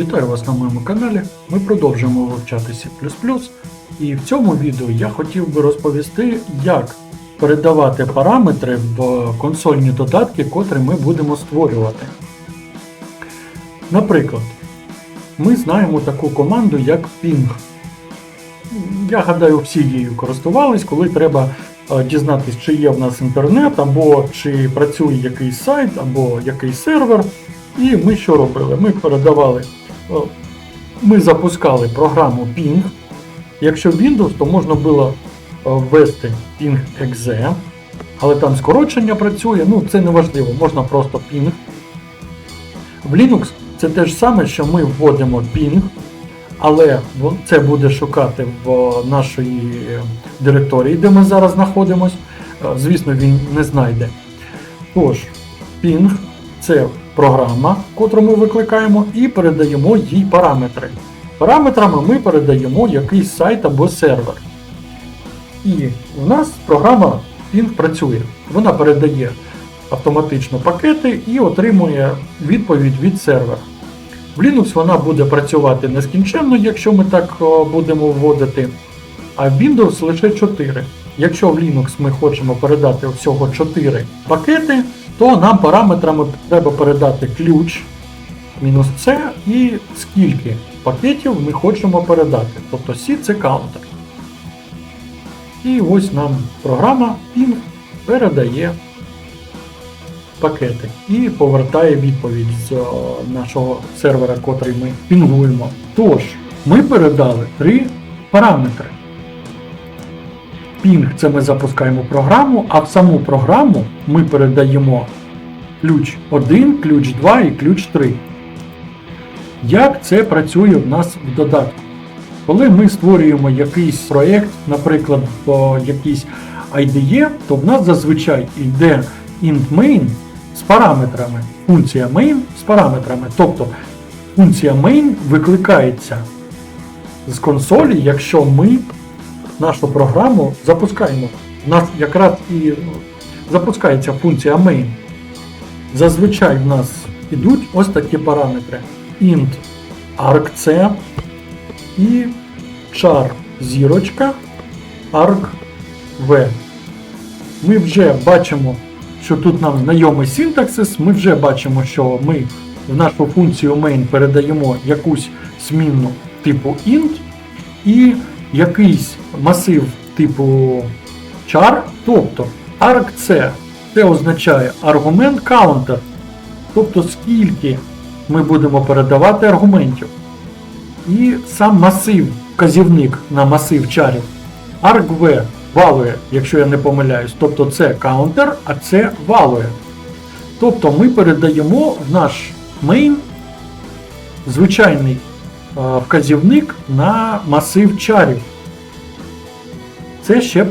Вітаю вас на моєму каналі. Ми продовжуємо вивчати C++. І в цьому відео я хотів би розповісти, як передавати параметри в консольні додатки, котрі ми будемо створювати. Наприклад, ми знаємо таку команду, як ping. Я гадаю, всі її користувались, коли треба е, дізнатись, чи є в нас інтернет, або чи працює якийсь сайт, або якийсь сервер. І ми що робили? Ми передавали, ми запускали програму Ping. Якщо Windows, то можна було е, ввести ping.exe, але там скорочення працює, ну це не важливо, можна просто ping. В Linux це те ж саме, що ми вводимо ping, але це буде шукати в нашій е, директорії, де ми зараз знаходимося. Е, Звісно, він не знайде. Тож, ping це програма, котру ми викликаємо, і передаємо їй параметри. Параметрами ми передаємо якийсь сайт або сервер. І у нас програма Ping працює. Вона передає автоматично пакети і отримує відповідь від сервера. В Linux вона буде працювати нескінченно, якщо ми так будемо вводити, а в Windows лише 4. Якщо в Linux ми хочемо передати всього 4 пакети, то нам параметрами треба передати ключ мінус C і скільки пакетів ми хочемо передати. Тобто C це каунтер. І ось нам програма Ping передає пакети і повертає відповідь з е, нашого сервера, котрий ми пінгуємо. Тож, ми передали три параметри. Ping це ми запускаємо програму, а в саму програму ми передаємо ключ 1, ключ 2 і ключ 3. Як це працює в нас в додатку? Коли ми створюємо якийсь проєкт, наприклад, якійсь IDE, то в нас зазвичай йде int main з параметрами, функція main з параметрами. Тобто функція main викликається з консолі, якщо ми нашу програму запускаємо. У нас якраз і запускається функція main. Зазвичай в нас ідуть ось такі параметри. int argc і char зірочка argv. Ми вже бачимо, що тут нам знайомий синтаксис, ми вже бачимо, що ми в нашу функцію main передаємо якусь змінну типу int і якийсь масив типу char, тобто argc це означає аргумент counter, тобто скільки ми будемо передавати аргументів. І сам масив, вказівник на масив чарів. argv валує, якщо я не помиляюсь, тобто це counter, а це валує. Тобто ми передаємо в наш main звичайний вказівник на масив чарів. Це ще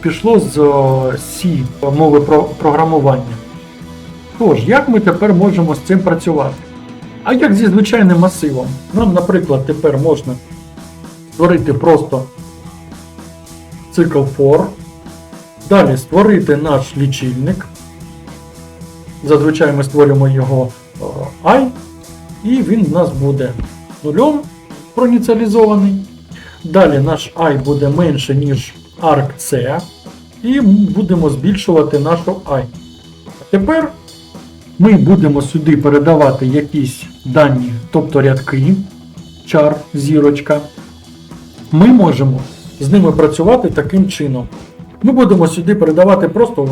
пішло з е, C мови про програмування. Тож, як ми тепер можемо з цим працювати? А як зі звичайним масивом? Нам, наприклад, тепер можна створити просто цикл for, далі створити наш лічильник. Зазвичай ми створюємо його е, i, і він в нас буде нульом проініціалізований. Далі наш і буде менше, ніж argc, і будемо збільшувати нашу i. А тепер ми будемо сюди передавати якісь дані, тобто рядки, char, зірочка. Ми можемо з ними працювати таким чином. Ми будемо сюди передавати просто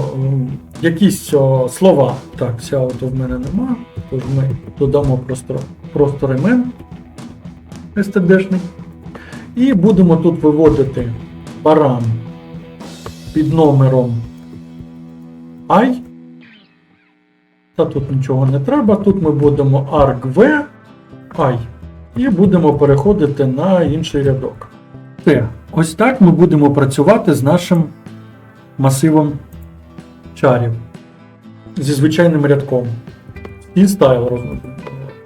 якісь о, слова. Так, ця от в мене нема, тож ми додамо просто, просто ремен std-шний. І будемо тут виводити парам під номером i. Та тут нічого не треба. Тут ми будемо argv i. І будемо переходити на інший рядок. Все. Ось так ми будемо працювати з нашим масивом чарів. Зі звичайним рядком. І стайл розвитку.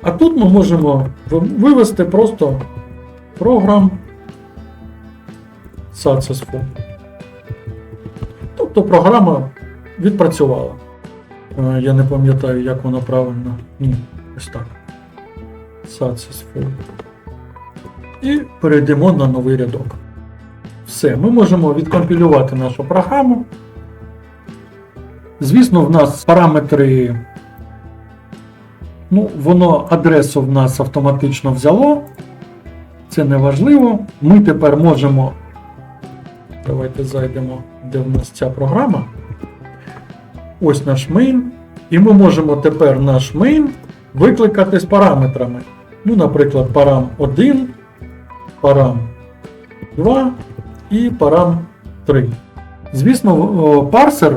А тут ми можемо вивести просто програм successful. Тобто програма відпрацювала. Е, Я не пам'ятаю, як воно правильно. Ні, ось так. Successful. І перейдемо на новий рядок. Все, ми можемо відкомпілювати нашу програму. Звісно, в нас параметри. Ну, воно адресу в нас автоматично взяло. Це не важливо. Ми тепер можемо. Давайте зайдемо, де в нас ця програма. Ось наш main. І ми можемо тепер наш main викликати з параметрами. Ну, наприклад, парам 1, парам 2 і парам 3. Звісно, парсер,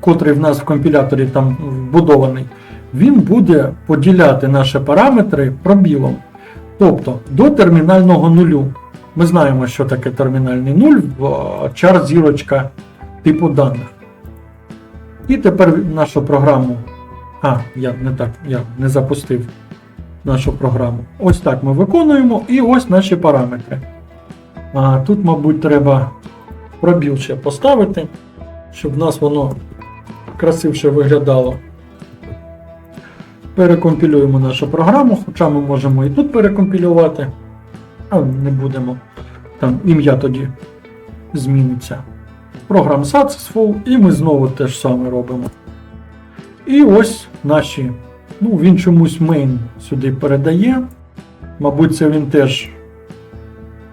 котрий в нас в компіляторі там вбудований, він буде поділяти наші параметри пробілом. Тобто до термінального нулю. Ми знаємо, що таке термінальний нуль в о, char зірочка типу даних. І тепер нашу програму. А, я не так, я не запустив нашу програму. Ось так ми виконуємо, і ось наші параметри. А, тут, мабуть, треба пробіл ще поставити, щоб в нас воно красивше виглядало. Перекомпілюємо нашу програму, хоча ми можемо і тут перекомпілювати, а не будемо. Там ім'я тоді зміниться. Програм Successful, і ми знову те ж саме робимо. І ось наші. Ну, він чомусь main сюди передає. Мабуть, це він теж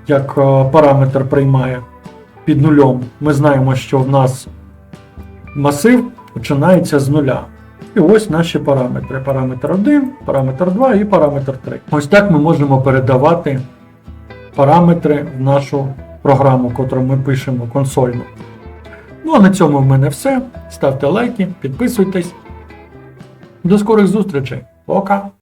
як е, параметр приймає під нульом. Ми знаємо, що в нас масив починається з нуля. І ось наші параметри. Параметр 1, параметр 2 і параметр 3. Ось так ми можемо передавати параметри в нашу програму, яку ми пишемо консольну. Ну а на цьому в мене все. Ставте лайки, підписуйтесь. До скорих зустрічей. Пока!